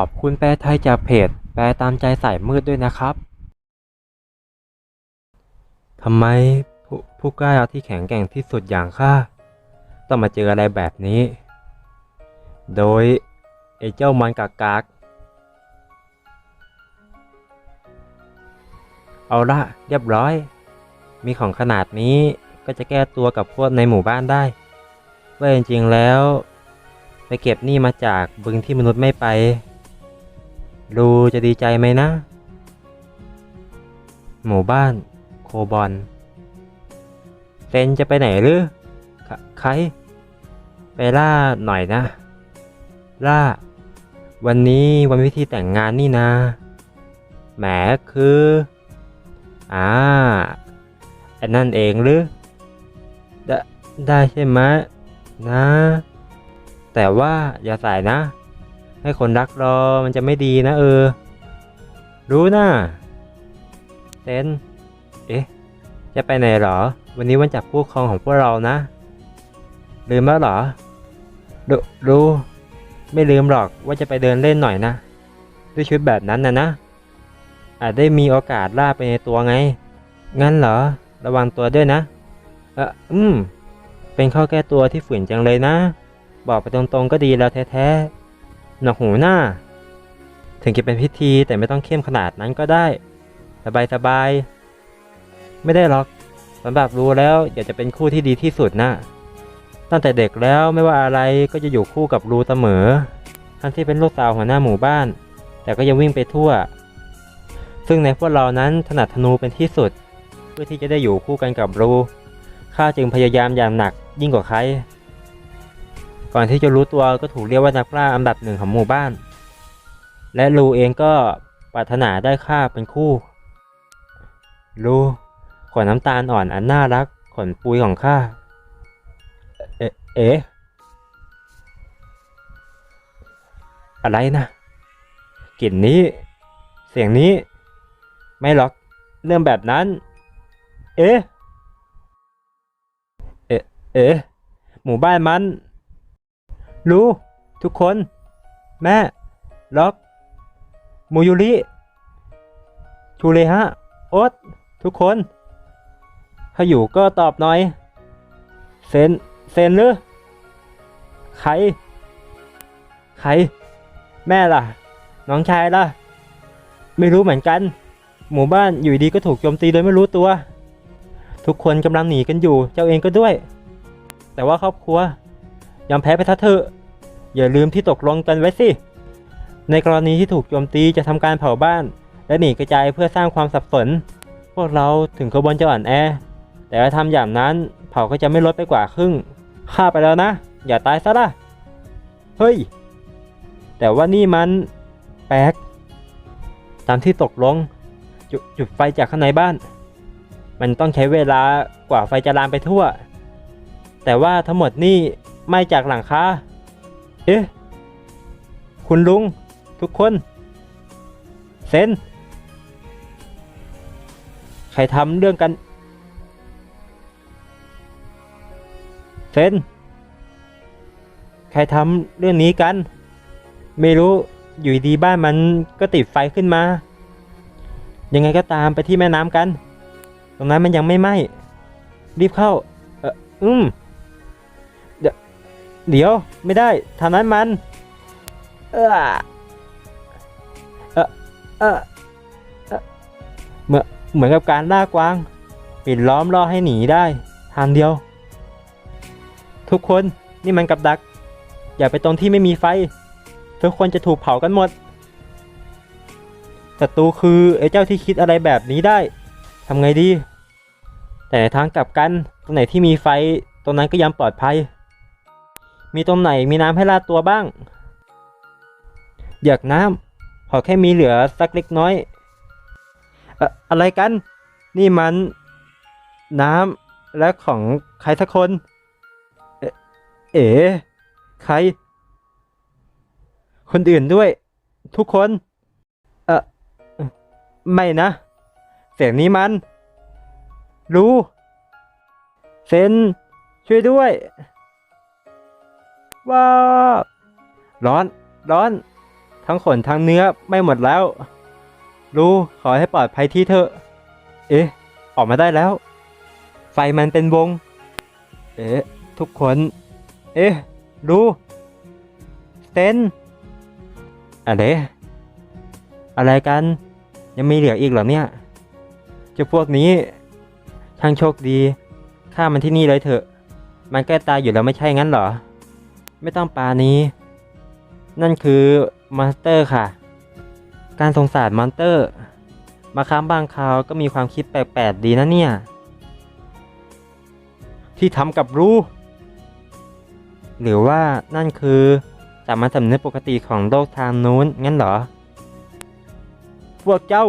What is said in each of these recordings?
อบคุณแปลไทยจากเพจ แปลตามใจสายมืดด้วยนะครับทำไมผู้ผู้กล้าที่แข็งแกร่งที่สุดอย่างข้าต้องมาเจออะไรแบบนี้ โดยไอ้เจ้ามันกากากเอาละเรียบร้อย มีของขนาดนี้ก็จะแก้ตัวกับพวกในหมู่บ้านได้ ว่าจริงๆแล้ว ไปเก็บหนี้มาจากบึงที่มนุษย์ไม่ไป รูจะดีใจไหมนะ หมู่บ้าน โคบอลเซนจะไปไหนหรือใคร ไปล่าหน่อยนะ ล่า วันนี้วันวิธีแต่งงานนี่นะแหมคือ อ่าอันนั่นเองหรือ ไดได้ใช่ไหมนะ แต่ว่าอย่าใส่นะ ให้คนรักรอมันจะไม่ดีนะเออ รู้นะเซนเอ๊ะ จะไปไหนเหรอ วันนี้วันจับคู่ครองของพวกเรานะลืมแล้วเหรอรูรู้ ไม่ลืมหรอกว่าจะไปเดินเล่นหน่อยนะ ด้วยชุดแบบนั้นนะนะ อาจได้มีโอกาสล่าไปในตัวไง งั้นเหรอ ระวังตัวด้วยนะเอออืม เป็นข้อแก้ตัวที่ฝืนจังเลยนะ บอกไปตรงๆก็ดีแล้วแท้ๆ หนวกหูหน้า ถึงจะเป็นพิธีแต่ไม่ต้องเข้มขนาดนั้นก็ได้ สบายๆไม่ได้หรอกสำหรับรู้แล้วอยากจะเป็นคู่ที่ดีที่สุดนะตั้งแต่เด็กแล้วไม่ว่าอะไรก็จะอยู่คู่กับรูเสมอ ทั้งที่เป็นลูกสาวหัวหน้าหมู่บ้าน แต่ก็ยังวิ่งไปทั่ว ซึ่งในพวกเรานั้นถนัดธนูเป็นที่สุด เพื่อที่จะได้อยู่คู่กันกับรูข้าจึงพยายามอย่างหนักยิ่งกว่าใคร ก่อนที่จะรู้ตัวก็ถูกเรียกว่านักล่าอันดับหนึ่งของหมู่บ้าน และลูเองก็ปรารถนาได้ข้าเป็นคู่ ลูขนน้ำตาลอ่อนอันน่ารัก ขนปุยของข้า เอ๊ะเอ๊ะอะไรนะกลิ่นนี้ เสียงนี้ ไม่หรอกเรื่องแบบนั้น เอ๊เอ๊ะเอ๊ะหมู่บ้านมัน รู้ทุกคน แม่ ล็อกมูยุริชูเลฮะโอ๊ตทุกคน ถ้าอยู่ก็ตอบหน่อย เซน เซนหรือใคร ใคร แม่ล่ะ น้องชายล่ะ ไม่รู้เหมือนกัน หมู่บ้านอยู่ดีก็ถูกโจมตีโดยไม่รู้ตัว ทุกคนกำลังหนีกันอยู่ เจ้าเองก็ด้วย แต่ว่าครอบครัวยอมแพ้ไปทัเถอะ อย่าลืมที่ตกลงกันไว้สิ ในกรณีที่ถูกโจมตีจะทำการเผาบ้าน และหนีกระจายเพื่อสร้างความสับสน พวกเราถึงขบวนจะอ่อนแอ แต่ถ้าทำอย่างนั้นเผ่าก็จะไม่ลดไปกว่าครึ่งฆ่าไปแล้วนะ อย่าตายซะล่ะเฮ้ย แต่ว่านี่มันแปลกตามที่ตกลงจจุดไฟจากข้างในบ้าน มันต้องใช้เวลากว่าไฟจะลามไปทั่ว แต่ว่าทั้งหมดนี่ไม่จากหลังคา เอ๊ะ คุณลุง ทุกคน เซนใครทำเรื่องกัน เซนใครทำเรื่องนี้กัน ไม่รู้อยู่ดีบ้านมันก็ติดไฟขึ้นมา ยังไงก็ตามไปที่แม่น้ำกัน ตรงนั้นมันยังไม่ไหม้รีบเข้า เอออืม เดี๋ยวไม่ได้ทางนั้นมัน เออเออเออเอ่อเหมือนเหมือนกับการล่ากวาง ปิดล้อมล่อให้หนีได้ ทางเดียว ทุกคนนี่มันกับดัก อย่าไปตรงที่ไม่มีไฟ ทุกคนจะถูกเผากันหมดศัตรูคือไอ้เจ้าที่คิดอะไรแบบนี้ได้ทำไงดี แต่ในทางกลับกันตรงไหนที่มีไฟตรงนั้นก็ยังปลอดภัย มีตรงไหนมีน้ำให้ลาดตัวบ้าง อยากน้ำขอแค่มีเหลือสักเล็กน้อยอะอะไรกัน นี่มัน น้ำและของใครสักคน เอ๋ใคร คนอื่นด้วย ทุกคนเออไม่นะ เสียงนี้มัน รู้ เซนช่วยด้วย ว้าร้อน ร้อน ทั้งขนทั้งเนื้อไม่หมดแล้ว รู้ขอให้ปลอดภัยที่เถอเอ๊ะ ออกมาได้แล้ว ไฟมันเป็นวง เอ๊ะ ทุกคน เอ๊ะ รู้เซนอะไรอะไรกัน ยังมีเหลืออีกเหรอเนี่ยจ้าพวกนี้ ช่างโชคดี ฆ่ามันที่นี่เลยเถอะ มันใกล้ตายอยู่แล้วไม่ใช่งั้นเหรอ ไม่ต้องปานี้ นั่นคือมอนสเตอร์ค่ะ การสงสารมอนสเตอร์ มาค้างบางคราวก็มีความคิดแปลกๆดีนะเนี่ย ที่ทำกับรู้หรือว่านั่นคือสามัญสำนึกปกติของโลกทางนู้นงั้นเหรอ พวกเจ้า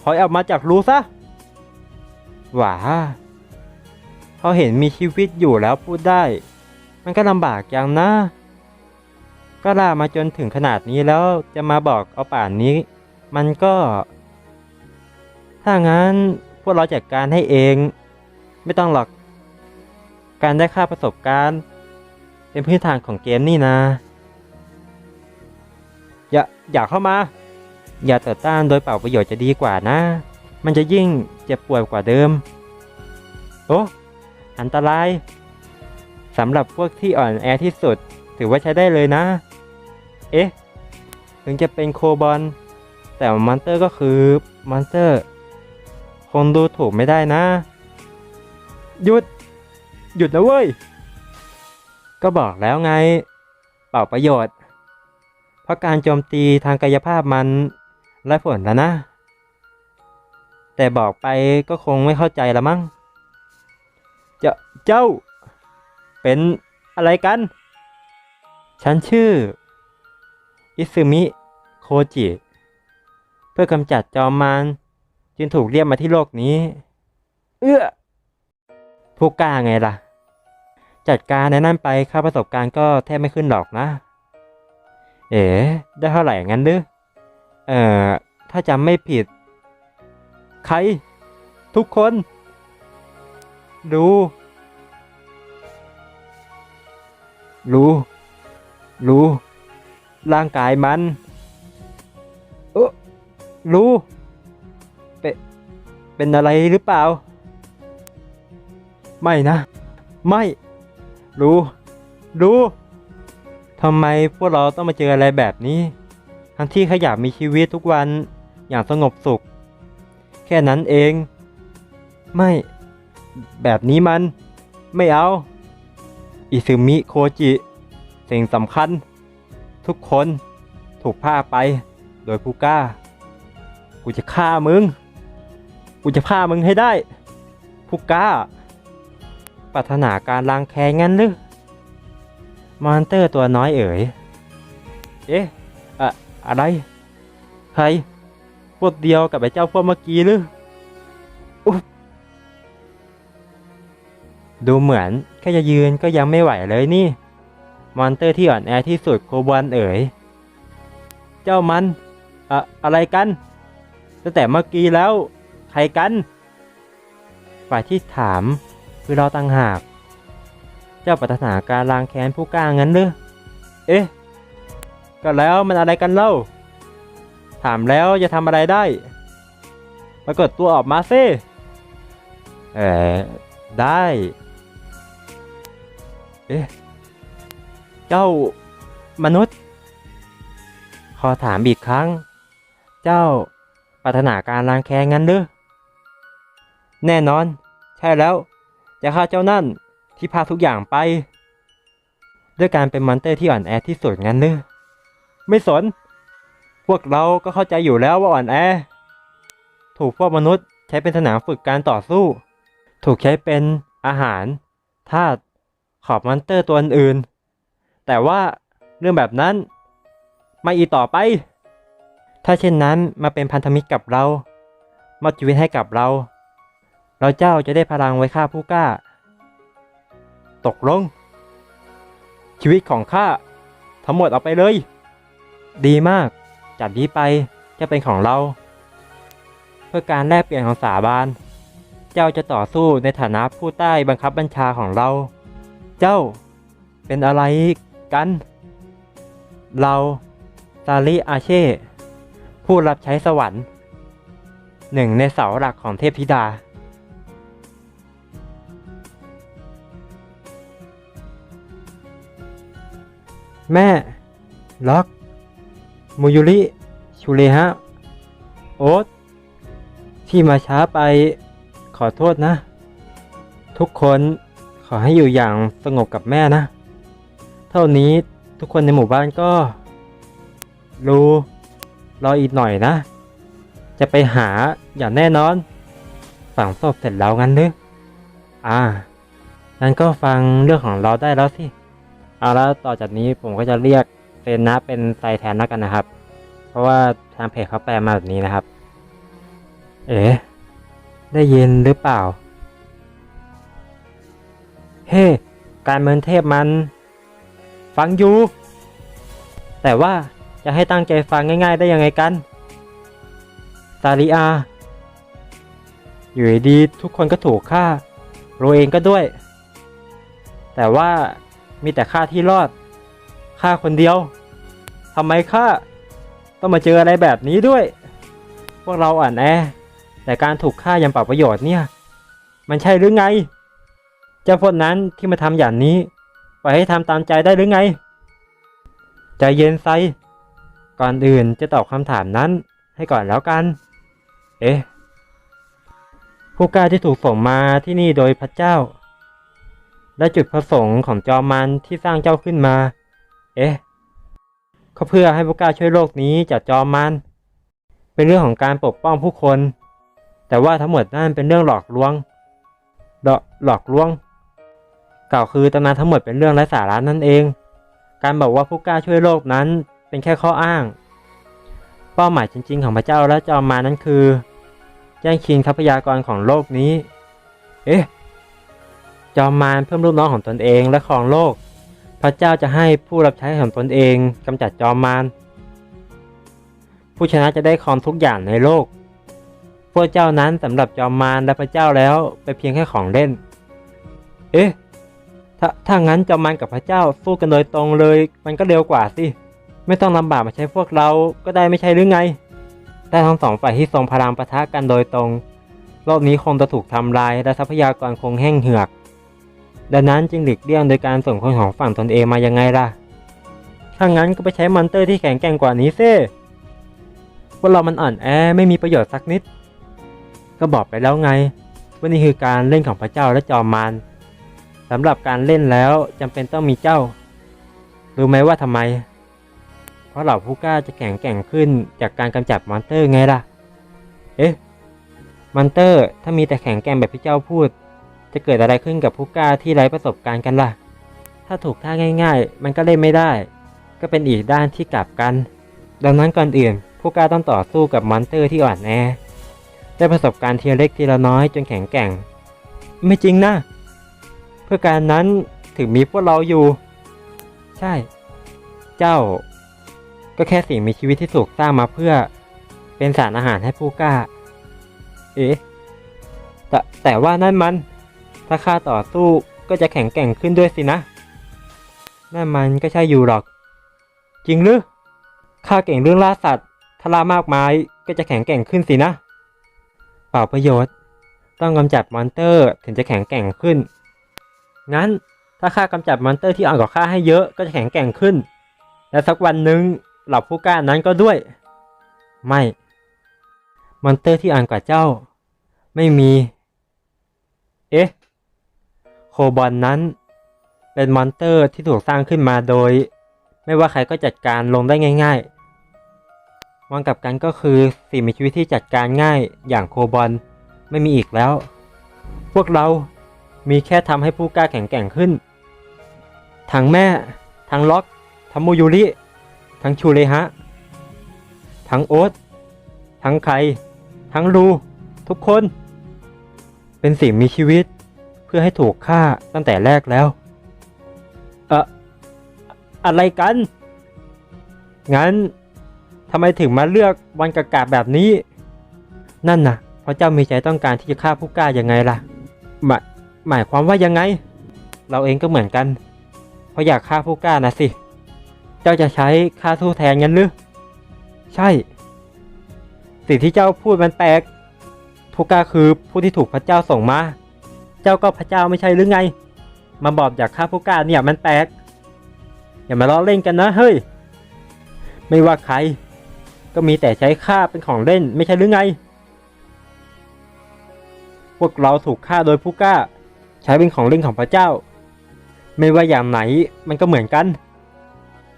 ถอยออกมาจากรูซะ หว่าพอเห็นมีชีวิตอยู่แล้วพูดได้ มันก็ลำบากอย่างนะ ก็ล่ามาจนถึงขนาดนี้แล้วจะมาบอกเอาป่านนี้ มันก็ ถ้างั้นพวกเราจัดการให้เอง ไม่ต้องหรอก การได้ค่าประสบการณ์ เป็นพื้นฐานของเกมนี่นะ อย่าอย่าเข้ามา อย่าต่อต้านโดยเปล่าประโยชน์จะดีกว่านะ มันจะยิ่งเจ็บปวดกว่าเดิม โอ้อันตราย สำหรับพวกที่อ่อนแอที่สุด ถือว่าใช้ได้เลยนะ เอ๊ะ ถึงจะเป็นโคบอลแต่มอนสเตอร์ก็คือมอนสเตอร์คงดูถูกไม่ได้นะ หยุด หยุดนะเว้ย ก็บอกแล้วไง เปล่าประโยชน์ เพราะการโจมตีทางกายภาพมันไร้ผลแล้วนะ แต่บอกไปก็คงไม่เข้าใจละมั้ง เจ้าเจ้า เป็นอะไรกัน ฉันชื่อ อิซึมิ โคจิ เพื่อกำจัดจอมมารจึงถูกเรียกมาที่โลกนี้ เอื้อผู้กล้าไงล่ะ จัดการในนั่นไปค่าประสบการณ์ก็แทบไม่ขึ้นหรอกนะ เอ๋ได้เท่าไหร่งั้นหรือเอ่อ ถ้าจำไม่ผิด ใคร ทุกคนรู้ รู้ รู้ ร่างกายมันเออรู้ เป็นเป็นอะไรหรือเปล่า ไม่นะ ไม่ รู้ รู้ทำไมพวกเราต้องมาเจออะไรแบบนี้ ทั้งที่ขยะมีชีวิตทุกวันอย่างสงบสุข แค่นั้นเอง ไม่ แบบนี้มัน ไม่เอา อิซึมิโคจิ สิ่งสำคัญ ทุกคนถูกพาไปโดยผู้กล้า กูจะฆ่ามึง กูจะฆ่ามึงให้ได้ ผู้กล้าปรารถนาการล้างแค้นงั้นหรือมอนเตอร์ตัวน้อยเอ๋ย เอ๊ะอะอะไร ใคร พวกเดียวกับไอ้เจ้าพวกเมื่อกี้หรืออุ๊บ ดูเหมือนแค่จะยืนก็ยังไม่ไหวเลยนี่ มอนเตอร์ที่อ่อนแอที่สุดโคบอลเอ๋ย เจ้ามันอะอะไรกันตั้งแต่เมื่อกี้แล้ว ใครกัน ฝ่ายที่ถามคือเราต่างหาก เจ้าปรารถนาการล้างแค้นผู้กล้างั้นหรือเอ๊ะ ก็แล้วมันอะไรกันเล่า ถามแล้วจะทำอะไรได้ ปรากฏตัวออกมาซิเอ๋ได้ เอ๊ะ เจ้ามนุษย์ ขอถามอีกครั้ง เจ้าปรารถนาการล้างแค้นงั้นหรือแน่นอน ใช่แล้ว จะฆ่าเจ้านั่นที่พาทุกอย่างไป ด้วยการเป็นมอนเตอร์ที่อ่อนแอที่สุดงั้นหรือไม่สน พวกเราก็เข้าใจอยู่แล้วว่าอ่อนแอ ถูกพวกมนุษย์ใช้เป็นสนามฝึกการต่อสู้ ถูกใช้เป็นอาหารทาส ขอบมอนเตอร์ตัวอื่นแต่ว่าเรื่องแบบนั้นไม่อีต่อไป ถ้าเช่นนั้นมาเป็นพันธมิตรกับเรา มอบชีวิตให้กับเรา เราเจ้าจะได้พลังไว้ฆ่าผู้กล้า ตกลง ชีวิตของข้าทั้งหมดเอาไปเลย ดีมากจากนี้ไปจะเป็นของเรา เพื่อการแลกเปลี่ยนของสาบาน เจ้าจะต่อสู้ในฐานะผู้ใต้บังคับบัญชาของเรา เจ้าเป็นอะไรกัน เราซาริอาเช่ ผู้รับใช้สวรรค์ หนึ่งในเสาหลักของเทพธิดา แม่ ล็อกมูยุริ ชูเลฮะ โอ๊ตที่มาช้าไปขอโทษนะ ทุกคน อให้อยู่อย่างสงบกับแม่นะ เท่านี้ทุกคนในหมู่บ้านก็ รู้รออีกหน่อยนะ จะไปหาอย่างแน่นอน ฝังศพเสร็จแล้วงั้นหรืออ่างั้นก็ฟังเรื่องของเราได้แล้วสิเอาแล้วต่อจากนี้ผมก็จะเรียกเซนนะเป็นไซแทนแล้วกันนะครับ เพราะว่าทางเพจเขาแปลมาแบบนี้นะครับ เอ๋ได้ยินหรือเปล่า เฮ้ การเมืองเทพมัน ฟังอยู่ แต่ว่าจะให้ตั้งใจฟังง่ายๆได้ยังไงกัน ซาริอา อยู่ดีๆทุกคนก็ถูกฆ่า โรเองก็ด้วย แต่ว่ามีแต่ข้าที่รอดข้าคนเดียวทำไมข้าต้องมาเจออะไรแบบนี้ด้วย พวกเราอ่อนแอแต่การถูกฆ่ายังเปล่าประโยชน์เนี่ย มันใช่หรือไง เจ้าพวกนั้นที่มาทำอย่างนี้ปล่อยให้ทำตามใจได้หรือไง ใจเย็นไซ ก่อนอื่นจะตอบคำถามนั้นให้ก่อนแล้วกัน เอ๊ะ ผู้กล้าที่ถูกส่งมาที่นี่โดยพระเจ้า และจุดประสงค์ของจอมมันที่สร้างเจ้าขึ้นมา เอ๊ะเขาเพื่อให้ผู้กล้าช่วยโลกนี้จากจอมมัน เป็นเรื่องของการปกป้องผู้คน แต่ว่าทั้งหมดนั่นเป็นเรื่องหลอกลวง หลหลอกลวง กล่าวคือตำนานทั้งหมดเป็นเรื่องไร้สาระนั่นเอง การบอกว่าผู้กล้าช่วยโลกนั้นเป็นแค่ข้ออ้าง เป้าหมายจริง ๆ ของพระเจ้าและจอมมานั้นคือแย่งชิงทรัพยากรของโลกนี้ เอ๊ะ จอมมารเพิ่มลูกน้องของตนเองและครองโลก พระเจ้าจะให้ผู้รับใช้ของตนเองกำจัดจอมมาร ผู้ชนะจะได้ครองทุกอย่างในโลก พวกเจ้านั้นสำหรับจอมมารและพระเจ้าแล้วไปนเพียงแค่ของเล่น เอ๊ะ ถ้าถ้างั้นจอมมารกับพระเจ้าสู้กันโดยตรงเลย มันก็เร็วกว่าสิ ไม่ต้องลำบากมาใช้พวกเราก็ได้ไม่ใช่หรือไงแต่ทั้งสองฝ่ายที่ทรงพลังปะทะกันโดยตรงโลกนี้คงจะถูกทำลายและทรัพยากรคงแห้งเหือก ดังนั้นจึงหลีกเลี่ยงโดยการส่งคนของฝั่งตนเองมายังไงล่ะ ถ้างั้นก็ไปใช้มอนเตอร์ที่แข็งแกร่งกว่านี้ซิพวกเรามันอ่อนแอไม่มีประโยชน์สักนิด ก็บอกไปแล้วไงว่านี่คือการเล่นของพระเจ้าและจอมมาร สำหรับการเล่นแล้วจำเป็นต้องมีเจ้า รู้ไหมว่าทำไม เพราะเหล่าผู้กล้าจะแข็งแกร่งขึ้นจากการกำจัดมอนเตอร์ไงล่ะ เอ๊ะ มอนเตอร์ถ้ามีแต่แข็งแกร่งแบบที่เจ้าพูด จะเกิดอะไรขึ้นกับผู้กล้าที่ไร้ประสบการณ์กันล่ะ ถ้าถูกท่าง่าย ๆ มันก็เล่นไม่ได้ ก็เป็นอีกด้านที่กลับกัน ดังนั้นก่อนอื่น ผู้กล้าต้องต่อสู้กับมอนเตอร์ที่อ่อนแอได้ประสบการณ์ทีละเล็กทีละน้อยจนแข็งแกร่ง ไม่จริงนะ เพื่อการนั้นถึงมีพวกเราอยู่ ใช่ เจ้า ก็แค่สิ่งมีชีวิตที่ถูกสร้างมาเพื่อเป็นสารอาหารให้ผู้กล้า เอ๊ะแต่แต่ว่านั่นมัน ถ้าข้าต่อสู้ก็จะแข็งแกร่งขึ้นด้วยสินะ นั่นมันก็ใช่อยู่หรอก จริงหรือข้าเก่งเรื่องล่าสัตว์ถ้าล่ามากมายก็จะแข็งแกร่งขึ้นสินะ เปล่าประโยชน์ ต้องกำจัดมอนเตอร์ถึงจะแข็งแกร่งขึ้น งั้นถ้าข้ากำจัดมอนเตอร์ที่อ่อนกว่าข้าให้เยอะก็จะแข็งแกร่งขึ้น และสักวันหนึ่งเหล่าผู้กล้านั้นก็ด้วย ไม่ มอนเตอร์ที่อ่อนกว่าเจ้า ไม่มี เอ๊ะ โคบอลนั้น เป็นมอนเตอร์ที่ถูกสร้างขึ้นมาโดย ไม่ว่าใครก็จัดการลงได้ง่าย ๆมองกับกันก็คือสิ่งมีชีวิตที่จัดการง่ายอย่างโคบอลไม่มีอีกแล้ว พวกเรา มีแค่ทำให้ผู้กล้าแข็งแกร่งขึ้น ทั้งแม่ ทั้งล็อกทั้งโมยูริ ทั้งชูเลฮะ ทั้งโอ๊ต ทั้งใครทั้งรูทุกคน เป็นสิ่งมีชีวิต เพื่อให้ถูกฆ่าตั้งแต่แรกแล้ว เอ่อ อะไรกัน งั้นทำไมถึงมาเลือกวันกากาแบบนี้ นั่นน่ะเพราะเจ้ามีใจต้องการที่จะฆ่าผู้กล้ายังไงล่ะหมาย หมายความว่ายังไง เราเองก็เหมือนกัน เพราะอยากฆ่าผู้กล้านะสิ เจ้าจะใช้ค่าสู้แทนงั้นหรือ ใช่ สิ่งที่เจ้าพูดมันแปลก ผู้กล้าคือผู้ที่ถูกพระเจ้าส่งมา เจ้าก็พระเจ้าไม่ใช่หรือไง มาบอกอยากฆ่าผู้กล้าเนี่ยมันแปลก อย่ามาล้อเล่นกันนะเฮ้ย ไม่ว่าใคร ก็มีแต่ใช้ฆ่าเป็นของเล่นไม่ใช่หรือไง พวกเราถูกฆ่าโดยผู้กล้า ใช้เป็นของเล่นของพระเจ้า ไม่ว่าอย่างไหนมันก็เหมือนกัน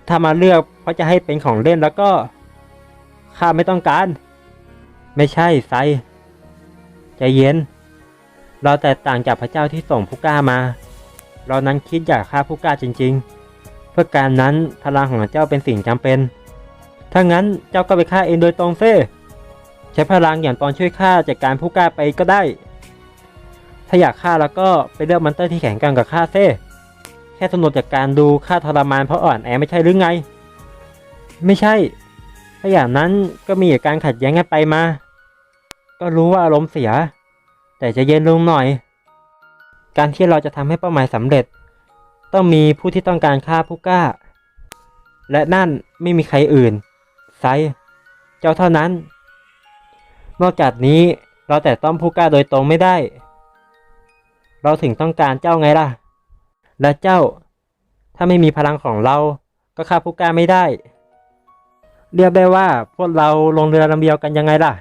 ถ้ามาเลือกเพราะจะให้เป็นของเล่นแล้วก็ข้าไม่ต้องการ ไม่ใช่ไซใจเย็น เราแตกต่างจากพระเจ้าที่ส่งผู้กล้ามา เรานั้นคิดอยากฆ่าผู้กล้าจริง ๆ เพื่อการนั้นพลังของเจ้าเป็นสิ่งจำเป็น ถ้างั้นเจ้าก็ไปฆ่าเองโดยตรงเซ่ใช้พลังอย่างตอนช่วยฆ่าจากการผู้กล้าไปก็ได้ ถ้าอยากฆ่าแล้วก็ไปเลือกมอนเตอร์ที่แข็งแกร่งกับข้าเซ่แค่สนุกจากการดูค่าทรมานเพราะอ่อนแอไม่ใช่หรือไง ไม่ใช่ ถ้าอย่างนั้นก็มีเหตุการขัดแย้งกันไปมา ก็รู้ว่าอารมณ์เสีย แต่จะเย็นลงหน่อย การที่เราจะทำให้เป้าหมายสำเร็จ ต้องมีผู้ที่ต้องการฆ่าผู้กล้า และนั่นไม่มีใครอื่นไซเจ้าเท่านั้น นอกจากนี้เราแต่ต้องผู้กล้าโดยตรงไม่ได้ เราถึงต้องการเจ้าไงล่ะ และเจ้า ถ้าไม่มีพลังของเราก็ฆ่าผู้กล้าไม่ได้ เรียกได้ว่าพวกเราลงเรือลำเดียวกันยังไงล่ะ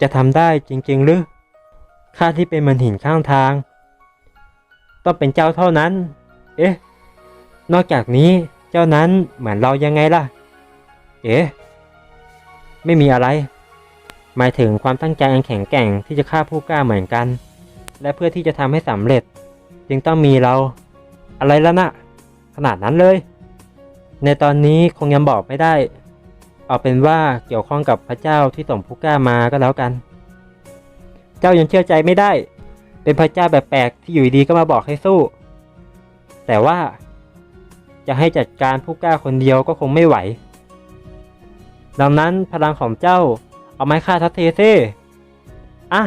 จะทำได้จริงๆหรือข้าที่เป็นเหมือนหินข้างทาง ต้องเป็นเจ้าเท่านั้น เอ๊ะ นอกจากนี้เจ้านั้นเหมือนเรายังไงล่ะ เอ๊ะ ไม่มีอะไร หมายถึงความตั้งใจอันแข็งแกร่งที่จะฆ่าผู้กล้าเหมือนกัน และเพื่อที่จะทำให้สำเร็จ จึงต้องมีเราอะไรแล้วนะขนาดนั้นเลย ในตอนนี้คงยังบอกไม่ได้ เอาเป็นว่าเกี่ยวข้องกับพระเจ้าที่ส่งผู้กล้ามาก็แล้วกัน เจ้ายังเชื่อใจไม่ได้ เป็นพระเจ้าแบบแปลกที่อยู่ดีก็มาบอกให้สู้ แต่ว่าจะให้จัดการผู้กล้าคนเดียวก็คงไม่ไหว ดังนั้นพลังของเจ้าเอาไม้ฆ่าทัตเทเซอะ